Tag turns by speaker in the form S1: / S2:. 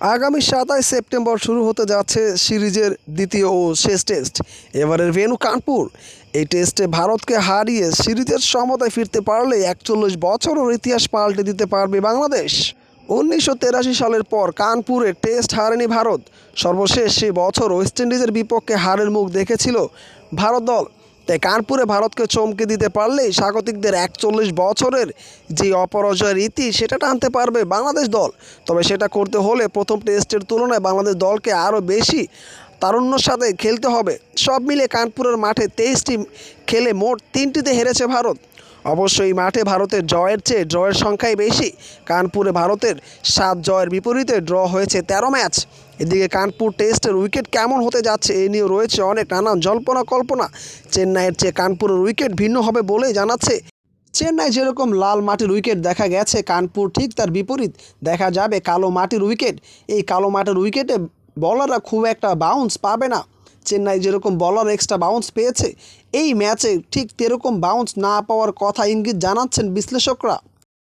S1: আগামী সাতাশ সেপ্টেম্বর শুরু হতে যাচ্ছে সিরিজের দ্বিতীয় ও শেষ টেস্ট। এবারের ভেনু কানপুর, এই টেস্টে ভারতকে হারিয়ে সিরিজের সমতায় ফিরতে পারলে একচল্লিশ বছরের ইতিহাস পাল্টে দিতে পারবে বাংলাদেশ। উনিশশো সালের পর কানপুরে টেস্ট হারেনি ভারত। সর্বশেষ সে বছর ওয়েস্ট ইন্ডিজের বিপক্ষে হারের মুখ দেখেছিল ভারত দল। তাই কানপুরে ভারতকে চমকে দিতে পারলেই স্বাগতিকদের একচল্লিশ বছরের যে অপরাজয়ের ইতি সেটা টানতে পারবে বাংলাদেশ দল। তবে সেটা করতে হলে প্রথম টেস্টের তুলনায় বাংলাদেশ দলকে আরও বেশি তারুণ্যর সাথে খেলতে হবে। সব মিলে কানপুরের মাঠে তেইশটি খেলে মোট তিনটিতে হেরেছে ভারত। অবশ্যই মাঠে ভারতের জয়ের চেয়ে ড্রয়ের সংখ্যাই বেশি। কানপুরে ভারতের সাত জয়ের বিপরীতে ড্র হয়েছে তেরো ম্যাচ। এদিকে কানপুর টেস্টের উইকেট কেমন হতে যাচ্ছে এ নিয়েও রয়েছে অনেক নানান জল্পনা কল্পনা। চেন্নাইয়ের চেয়ে কানপুরের উইকেট ভিন্ন হবে বলেই জানাচ্ছে। চেন্নাই যেরকম লাল মাটির উইকেট দেখা গেছে, কানপুর ঠিক তার বিপরীত। দেখা যাবে কালো মাটির উইকেট। এই কালো মাটির উইকেটে বলাররা খুব একটা বাউন্স পাবে না। চেন্নাই যেরকম বলার এক্সট্রা বাউন্স পেয়েছে, এই ম্যাচে ঠিক তেরকম বাউন্স না পাওয়ার কথা ইঙ্গিত জানাচ্ছেন বিশ্লেষকরা।